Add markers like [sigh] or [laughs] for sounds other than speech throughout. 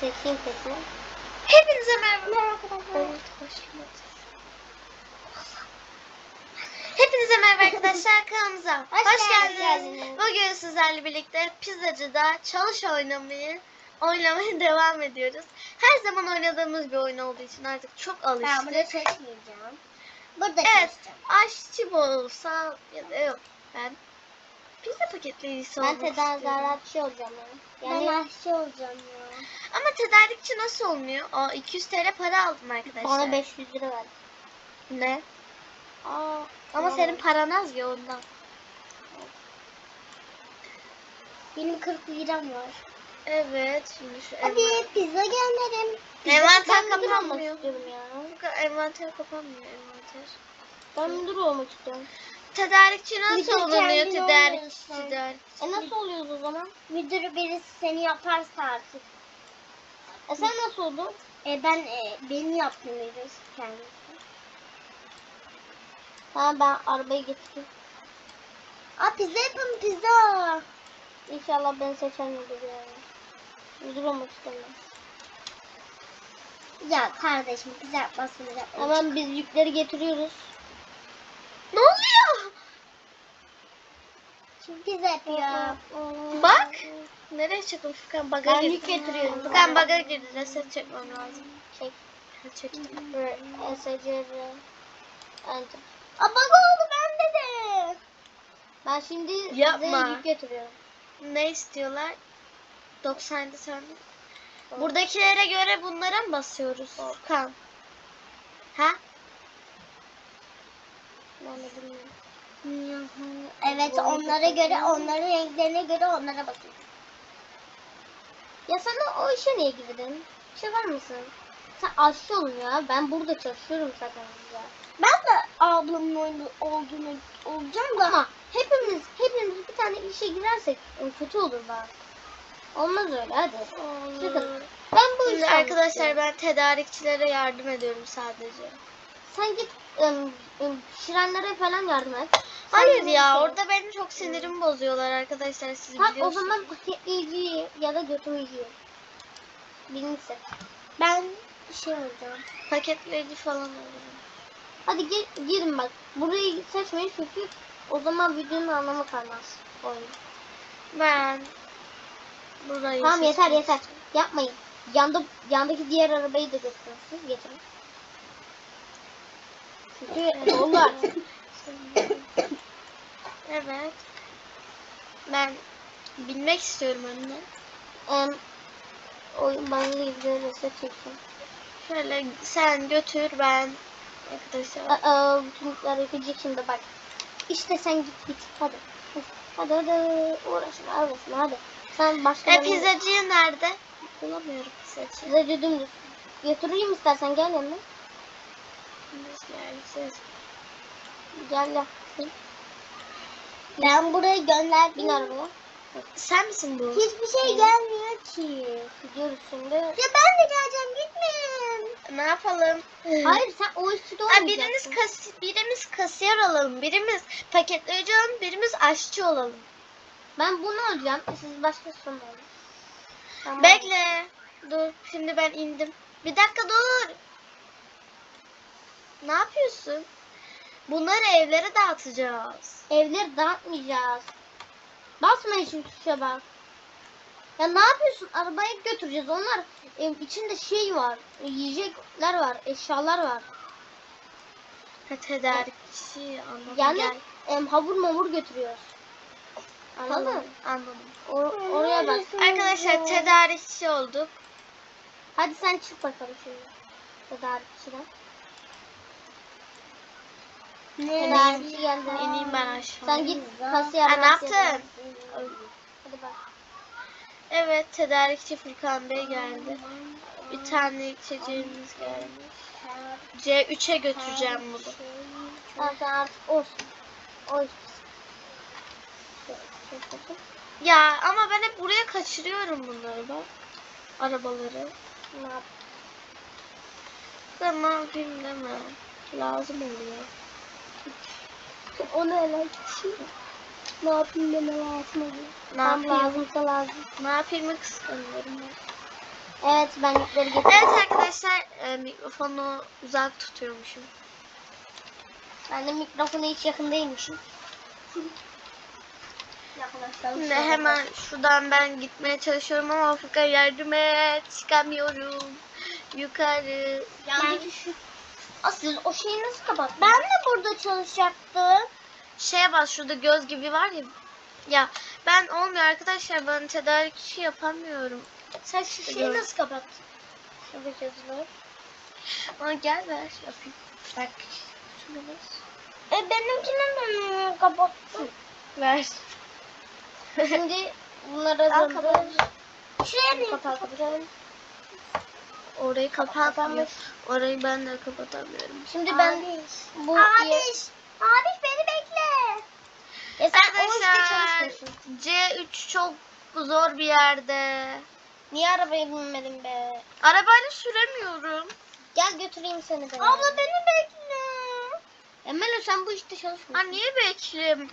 seçeyim kesin. Hepinize merhaba. Merhaba arkadaşlar. Hepinize merhaba arkadaşlar [laughs] kanalımıza. Hoş Hoş, geldiniz. geldiniz. Bugün sizlerle birlikte pizzacıda çalış oynamayı oynamaya [laughs] devam ediyoruz. Her zaman oynadığımız bir oyun olduğu için artık çok Ben burada alıştık. çalışmayacağım. Burada Evet, çalışacağım. aşçı olsa ya da yok. Ben pizza paketleyicisi Ben olmak istiyorum. tedarikçi olacağım ya. Yani ben aşçı olacağım ya. Ama tedarikçi nasıl olmuyor? Aa, 200 TL para aldım arkadaşlar. Bana 500 lira ver. Ne? Aa, Ama tamam. senin paran az ya ondan. Benim 40 liram var. Evet, şimdi şu Hadi envanter. pizza. Envanter ben müdür olmak kapanmıyor. istiyorum ya. Bu kadar Envanter kapanmıyor envanter. Ben müdür olmak istiyorum. Tedarikçi nasıl Müdür olunuyor tedarikçi? oluyorsun. Tedarikçi. E nasıl oluyoruz o zaman? Müdürü birisi seni yaparsa artık. E sen nasıl oldun? E ben e, beni yaptım müdür kendisi. Tamam ben arabayı getireyim. Aa pizza yapın pizza. İnşallah ben seçen müdür yani. Müdür olmak istemiyorum. Ya kardeşim pizza yapmasını Hemen biz yükleri getiriyoruz. Ne oluyor? Pizza yapıyor. Bak. Nereye çıktım Furkan? Baga Ben yük getiriyorum. Furkan baga girdi. Reset çekmem lazım. Çek. Ha, Çektim. Enter. Aa bug oldu bende de. Ben şimdi Yapma. size yük getiriyorum. Ne istiyorlar? 97 tane. Buradakilere göre bunlara mı basıyoruz? Furkan. Ha? Ben de bilmiyorum. Evet onlara göre onların renklerine göre onlara bakıyorum. Ya sana o işe niye girdin? Şey var mısın? Sen aşçı olun ya. Ben burada çalışıyorum zaten ya. Ben de ablamın oyunu olduğunu olacağım da. Ama hepimiz hepimiz bir tane işe girersek kötü olur bak. Olmaz öyle hadi. Sıkın. Ben bu Şimdi arkadaşlar ben tedarikçilere yardım ediyorum sadece. Sen git ım, falan yardım et. Sen Hayır ya şey- orada benim çok sinirimi bozuyorlar arkadaşlar siz Bak o biliyorsunuz. zaman paketleyiciyi ya da götürmeciyi. Birini seç. Ben şey olacağım. Paketleyici falan oluyor. Hadi gir, girin bak. Burayı seçmeyin çünkü o zaman videonun anlamı kalmaz. Oyun. Ben burayı Tamam yeter yeter. Yapmayın. Yanda, yandaki diğer arabayı da götürün. Siz getirin. Çünkü onlar. evet. Ben bilmek istiyorum önüne. Em, oyun bana ilgili reset. Şöyle sen götür ben arkadaşlar. Aa, bütün yapacak şimdi bak. İşte sen git git hadi. Hadi hadi uğraşma uğraşma hadi. Sen başka E pizzacı nerede? Bulamıyorum pizzacı. Pizzacı dümdüz. Götüreyim istersen gel yanına. Yersiz. Gel gel. Ben buraya gönder bin arabaya. Sen misin bu? Hiçbir şey gelmiyor ki. Gidiyoruz şimdi. Ya ben de geleceğim gitmeyin. Ne yapalım? Hayır sen o işçi de Ha, biriniz olmayacaksın. kas birimiz kasiyer olalım, birimiz paketleyici olalım, birimiz aşçı olalım. Ben bunu olacağım. Siz başka sorun olun. Tamam. Bekle. Dur. Şimdi ben indim. Bir dakika dur. Ne yapıyorsun? Bunları evlere dağıtacağız. Evleri dağıtmayacağız. Basmayın şimdi tuşa bak. Ya ne yapıyorsun? Arabaya götüreceğiz. Onlar e, içinde şey var. e, Yiyecekler var. Eşyalar var. Ha, tedarikçi anladım. Yani Gel. em, hamur mamur götürüyoruz. Anladın mı? Anladım. Anladım. Or- oraya bak. Arkadaşlar tedarikçi olduk. Hadi sen çık bakalım şimdi. Tedarikçiden. Tedarikçi geldi. İneyim ben aşağı. Sen git kasiyer. Ha, ne yaptın? Hadi bak. Evet tedarikçi Furkan Bey geldi. Bir tane içeceğimiz gelmiş. C3'e götüreceğim bunu. Artık olsun. Oy. Ya ama ben hep buraya kaçırıyorum bunları bak. Arabaları. Ne yap? Ben ne yapayım deme. Lazım oluyor. Onu ele Ne yapayım deme lazım oluyor. Ne Tam yapayım? lazımsa lazım. Ne yapayım kıskanıyorum ben. Evet ben yükleri getirdim. Evet arkadaşlar e, mikrofonu uzak tutuyormuşum. Ben de mikrofona hiç yakın değilmişim. Şimdi hemen şuradan ben gitmeye çalışıyorum ama Afrika yardım et. Çıkamıyorum. Yukarı. Yani şu... Asıl o şeyi nasıl kapat? Ben de burada çalışacaktım. Şeye bas şurada göz gibi var ya. Ya ben olmuyor arkadaşlar ben tedarik işi yapamıyorum. Sen şu şeyi nasıl kapattın? Şurada yazılar. Bana gel ver yapayım. Bak. Bas. E benimkini de kapattın. Ver. Şimdi bunları Al kapat. Şuraya niye Kapat. kapattın? Orayı kapatmıyor. Kapanmış. Orayı ben de kapatamıyorum. Şimdi ben bu Abiş. Abiş beni bekle. Ya sen Arkadaşlar çalışmıyorsun. C3 çok zor bir yerde. Niye arabaya binmedin be? Arabayla süremiyorum. Gel götüreyim seni de. Abla beni bekle. Melo sen bu işte Ha çalışmıyorsun. niye bekleyeyim?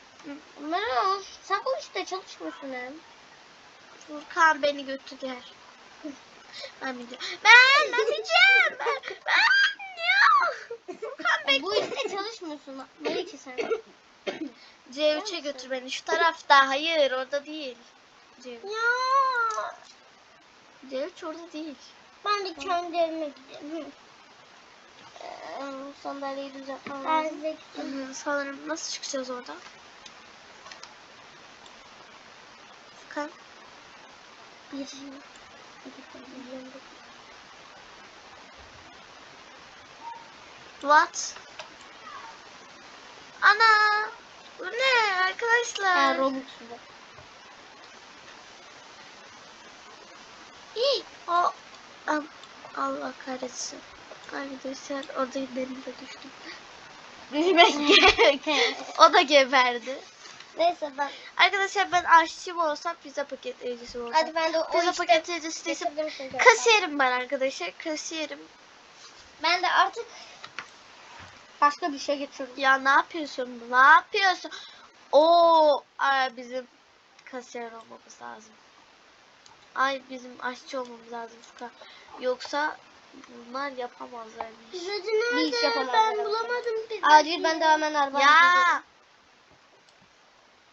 Melo sen bu işte çalışmıyorsun hem. Furkan beni götür gel. Ben [laughs] bineceğim. Ben bineceğim. Ben, ben. Bu işte çalışmıyorsun. Melike sen. C3'e götür beni. Şu tarafta. Hayır orada değil. C3. Ya C3 orada değil. ben de kendi evime gidiyorum. Ee, sandalyeyi düzeltmem lazım. Hı, Sanırım nasıl çıkacağız oradan? Furkan. Bir. What? Ana! Bu ne arkadaşlar? Robux bu. İyi. O Allah kahretsin. Arkadaşlar orada denize düştüm. [laughs] [laughs] O da geberdi. Neyse ben. Arkadaşlar ben aşçı olsam pizza paketleyicisi mi olsam? Hadi ben de o pizza işte paketleyicisi değilsem kasiyerim ben arkadaşlar. Kasiyerim. Ben de artık başka bir şey getiriyorum. Ya ne yapıyorsun? Ne yapıyorsun? Oo, ay bizim kasiyer olmamız lazım. Ay bizim aşçı olmamız lazım Furkan. Yoksa bunlar yapamazlar. bir iş. Bir iş yapamazlar. Ben evet. bulamadım Acil ben de hemen arabayla geliyorum. Ya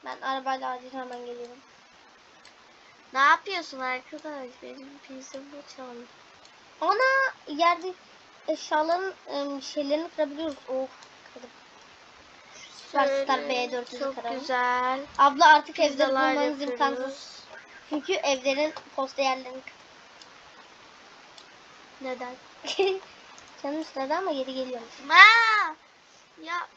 Ben arabayla acil hemen geliyorum. ne yapıyorsun arkadaş? Benim pizzamı çaldı. Ana yerde eşyaların ım, şeylerini kırabiliyoruz. Of kırdım. Süperstar B4'ü Çok kıralım. güzel. Abla artık Pizzalar bulmanız yapıyoruz. imkansız. Çünkü evlerin posta yerlerini Neden? [laughs] Canım istedi ama geri geliyormuş. Ma! Ya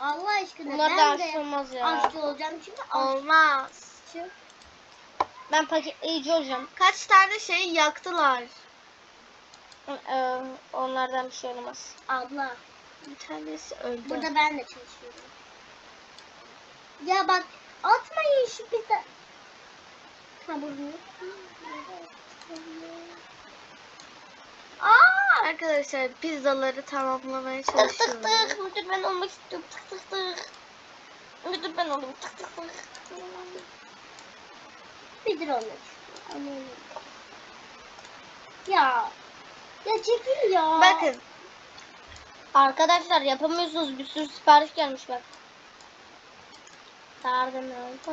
Allah aşkına Bunlar da ben de aşçı olmaz ya. aşçı olacağım çünkü olmaz. aşçı. Ben paketleyici olacağım. Kaç tane şey yaktılar. Ee, onlardan bir şey olmaz. Abla Bir tanesi öldü. burada ben de çalışıyorum. Ya bak atmayın şu pizza. Ha bunu. Aa, arkadaşlar pizzaları tamamlamaya Tık tık çalışıyorum. tık. Müdür ben olmak istiyorum. Tık tık tık. Müdür ben olayım. Tık tık tık. Nedir olmak istiyorum. Ya. Ya çekil ya. Bakın Arkadaşlar yapamıyorsunuz. Bir sürü sipariş gelmiş bak. Yardım et.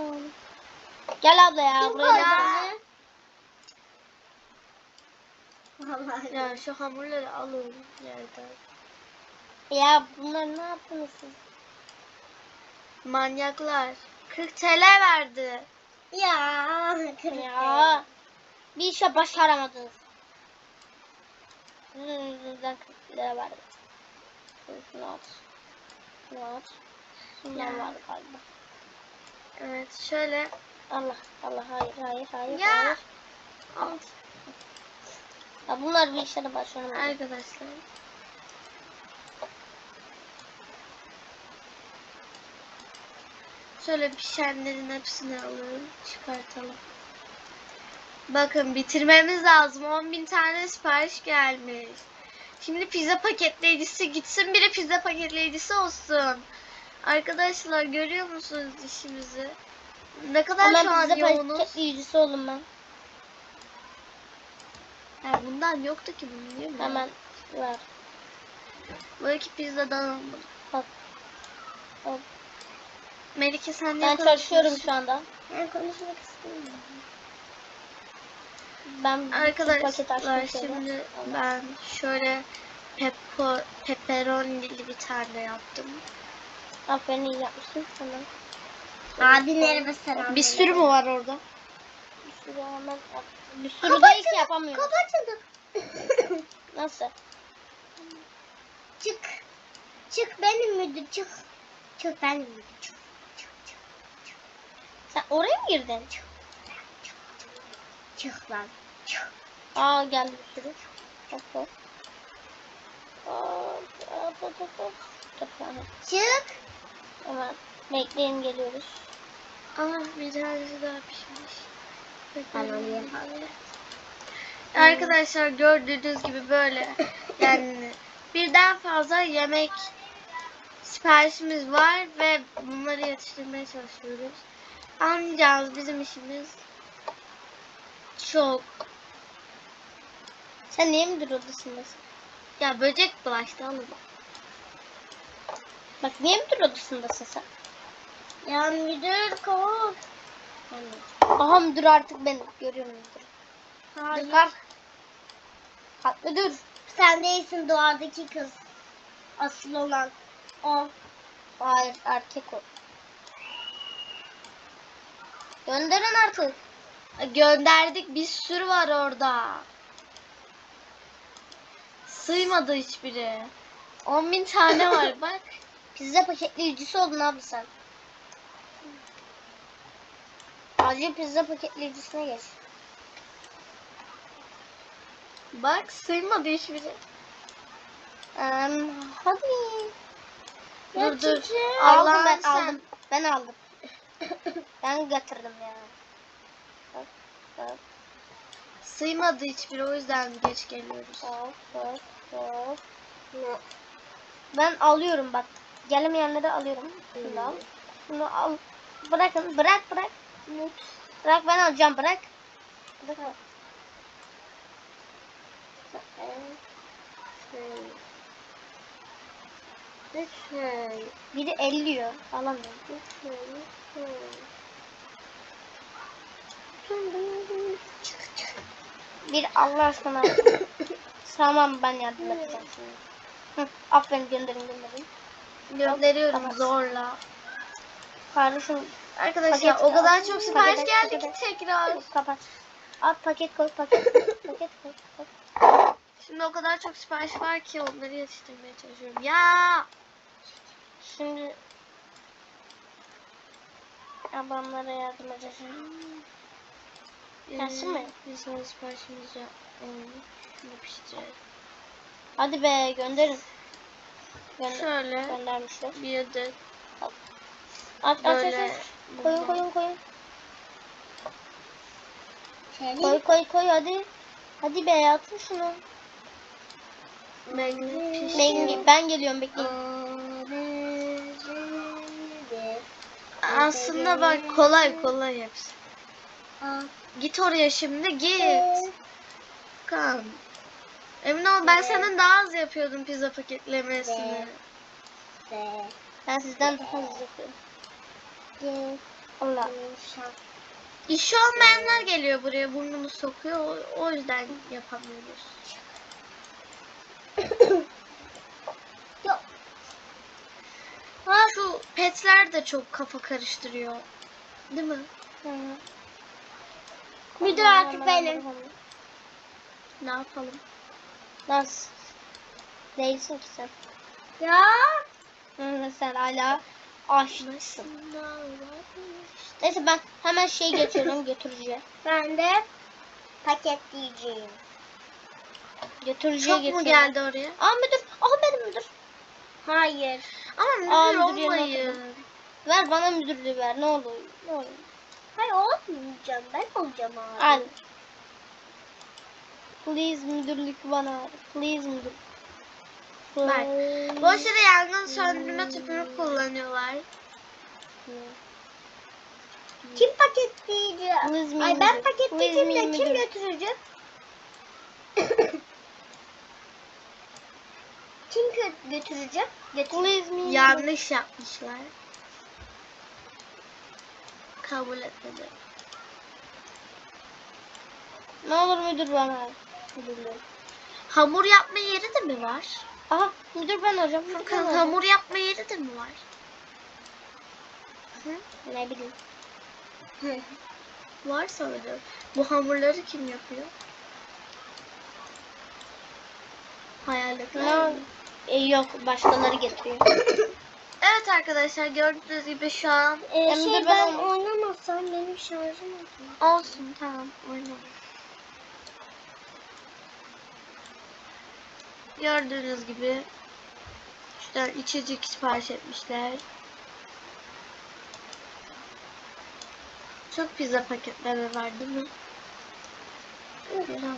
Gel abla ya Kim buraya. bunu? Vallahi. ya şu hamurları alın yerden. Ya bunlar ne yaptınız siz? Manyaklar. 40 TL verdi. Ya. kırık Ya. Bir işe başaramadınız. Sizin yüzünüzden 40 lira verdim. Şunu at. Şunu at. Şundan Ya. var galiba. Evet şöyle. Allah Allah hayır hayır hayır Ya. hayır. Al. Ya bunlar bir işlere başaramadı. Arkadaşlar. Şöyle pişenlerin hepsini alalım. Çıkartalım. Bakın bitirmemiz lazım. 10.000 tane sipariş gelmiş. Şimdi pizza paketleyicisi gitsin biri pizza paketleyicisi olsun. Arkadaşlar görüyor musunuz işimizi? Ne kadar Ama şu an yoğunuz? paketleyicisi oldum ben. Ya bundan yoktu ki bunu niye mi? Hemen ver. Bu iki pizzadan almadım. Bak. Al. Melike sen ne Ben çalışıyorum şu anda. Ben konuşmak istemiyorum. Ben Arkadaşlar şimdi ben şöyle peppo, pepperonili bir tane yaptım. Aferin iyi yapmışsın sana. Abilere ve selam. Bir sürü mü var orada? Bir sürü hemen. Bir sürü değil ki yapamıyorum. Kapı açıldı. [laughs] Nasıl? Çık. Çık benim müdür çık. Çık benim müdür çık. Çık çık çık. Sen oraya mı girdin? Çık. Çık lan. Çık. Aa geldi sürü. Hop hop. Hop hop hop hop. Çık. Hemen bekleyin geliyoruz. Aa bir tanesi daha pişmiş. Alayım. Arkadaşlar gördüğünüz gibi böyle yani birden fazla yemek siparişimiz var ve bunları yetiştirmeye çalışıyoruz. Anlayacağız bizim işimiz çok. Sen niye müdür odasındasın? Ya böcek bulaştı alın. Bak niye müdür odasındasın sen? Ya müdür kov. Aha müdür artık benim. Görüyorum müdür. Hayır. Kalk. Kalk müdür. Sen değilsin doğadaki kız. Asıl olan. O. Hayır erkek o. Gönderin artık. Gönderdik bir sürü var orada. Sığmadı hiçbiri. 10 bin tane var [laughs] bak. Pizza paketleyicisi oldun abi sen. Acil pizza paketleyicisine geç. Bak sığmadı hiçbiri. Em, hadi. Dur dur. Aldım ben sen. aldım. Ben aldım. ben getirdim ya. Bak, bak, Sığmadı hiçbiri o yüzden geç geliyoruz. Ben alıyorum bak. Gelemeyenleri alıyorum. Şunu al. Şunu al. Bırakın. Bırak bırak. Bırak ben alacağım bırak. Bırak. Lütfen. Biri elliyor. Alamıyorum. Bir Allah aşkına. tamam ben yardım edeceğim şimdi. Hı, aferin gönderin gönderin. Gönderiyorum Tamam. zorla. Kardeşim Arkadaşlar Paket- o kadar çok sipariş paket- geldi ki paket- tekrar. kapat. Al paket koy paket. paket koy. koy. Şimdi o kadar çok sipariş var ki onları yetiştirmeye çalışıyorum. Ya Şimdi ablamlara yardım edeceğim. Gelsin mi? Ee, Bir sonra siparişimiz yok. Olmuş. Şunu pişirelim. Hadi be gönderin. Gönder Şöyle göndermişler. bir adet aç aç. Böyle aç. Koyun koyun koyun. Senin Koy koy koy hadi. Hadi be atın şunu. pişti. Ben, ben geliyorum bekleyin. Aslında bak kolay kolay hepsi. Aa, Git oraya şimdi git. Kan. Emin ol ben senden daha az yapıyordum pizza paketlemesini. be. Ben sizden daha hızlı yapıyorum. Allah. İşi olmayanlar geliyor buraya burnunu sokuyor. O, o yüzden yapamıyoruz. [coughs] Yok. Ha şu petler de çok kafa karıştırıyor. Değil mi? Hı hı. Müdür artık benim. Ne yapalım? Nasıl? Değilsin ki sen. Ya. Hı sen hala aşıksın. Neyse ben hemen şey geçiyorum [laughs] götürücüye. Ben de paketleyeceğim. Götürücüye Çok mu geldi oraya? Aa müdür. Aha benim müdür. Hayır. Ama Aa, müdür müdür yerine olmayın. Ver bana müdürlüğü ver ne olur. Ne olur. Hayır olmayacağım. Ben olacağım abi. Aynen. Please müdürlük bana. Please müdürlük. Bak. Bu aşırı yangın söndürme tüpünü kullanıyorlar. Hmm. Kim paketleyecek? Ay ben paketleyeceğim de kim götürecek? [coughs] kim götürecek? Götürecek. Yanlış yapmışlar. Kabul etmedi. Ne olur müdür bana. Müdürlüğüm. Hamur yapma yeri de mi var? Aha müdür ben hocam. Furkan hamur yapma yeri de mi var? Ne bileyim. Var sanırım. Bu hamurları kim yapıyor? Hayaletler. Ne? mi? E, yok başkaları getiriyor. [laughs] Evet arkadaşlar gördüğünüz gibi şu an Ee, Ya şey ben ben- oynamazsam benim şarjım yok. olsun tamam oynayalım. Gördüğünüz gibi şuradan içecek sipariş etmişler. Çok pizza paketleri var değil mi? Güzel.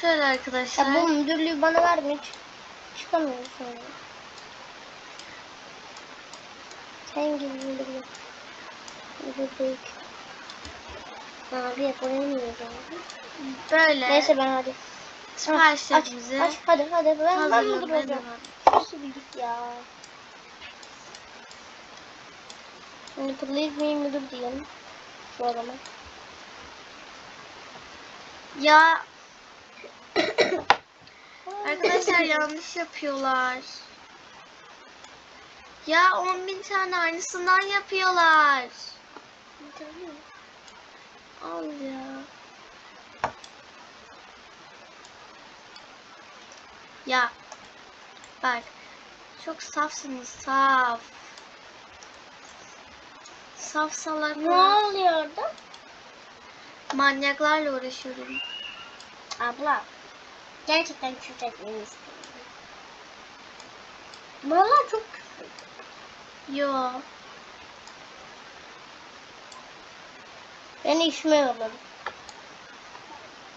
Şöyle arkadaşlar. Ya bu müdürlüğü bana vermiyor. Çık- Çıkamıyorum sonra. Sen gibi müdür yok. Müdür değil. Abi yapamayacağım. Böyle Neyse ben hadi. siparişlerimizi Aç, aç, hadi hadi ben, ben müdür olacağım. Nasıl bir git ya. Please me müdür diyelim. Şu adama. Ya arkadaşlar yanlış yapıyorlar. Ya 10 bin tane aynısından yapıyorlar. Al ya. Ya bak çok safsınız saf. Saf Ne salaklar. oluyor orada? Manyaklarla uğraşıyorum. Abla. Gerçekten küfür etmeni istiyorum. Valla çok küfür. Yo. Beni işime yolladı.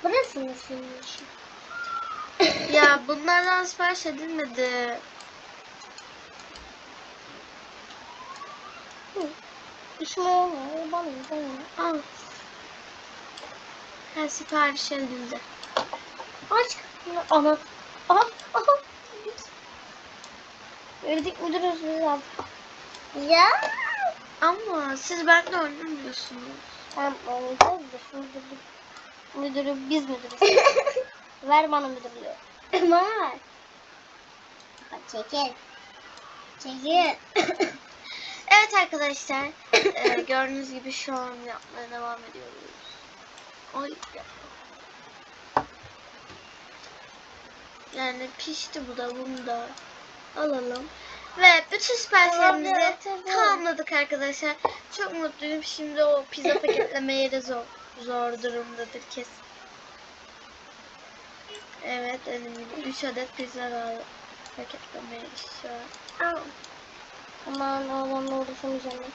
Burası mı senin işin? [laughs] Ya bunlardan sipariş edilmedi. İşime yolladı. Bana bana. Al. Ha sipariş edildi. Aç. Ana. Aha. Aha. Verdik müdürüz biz abi. Ya. Ama siz benimle oynamıyorsunuz. Tamam oynayacağız da şu. Müdürü biz müdürüz. [laughs] Ver bana müdürlüğü. Bana ver. Çekil. Çekil. [laughs] Evet arkadaşlar. e, gördüğünüz gibi şu an yapmaya devam ediyoruz. Ay ya. Yani pişti bu da bunu da alalım. Ve bütün siparişlerimizi tamamladık arkadaşlar. Çok mutluyum. Şimdi o pizza [laughs] paketleme yeri zor, zor durumdadır kesin. Evet elimde 3 adet pizza aldım. Paketleme yeri Ama Aman aman ne oldu son zaman.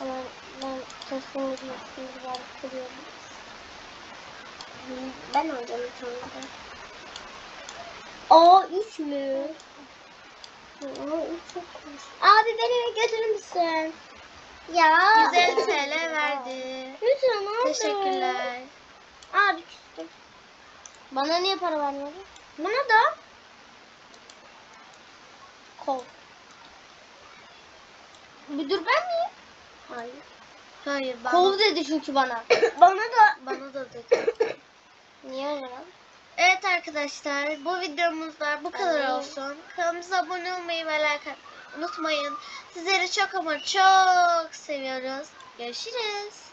Aman ben tasarım edilmesini güzel kuruyorum. Ben olacağım tanıdım. A3 mü? Abi beni götürür müsün? Ya. 150 TL verdi. Lütfen abi. Teşekkürler. Abi küstüm. Bana niye para vermedin? Bana da. Kol. Müdür ben miyim? Hayır. Hayır bana. Kol dedi çünkü bana. [coughs] bana da. Bana da dedi. [coughs] niye o zaman? Evet arkadaşlar bu videomuzda bu kadar olsun. Kanalımıza abone olmayı ve like unutmayın. Sizleri çok ama çok seviyoruz. Görüşürüz.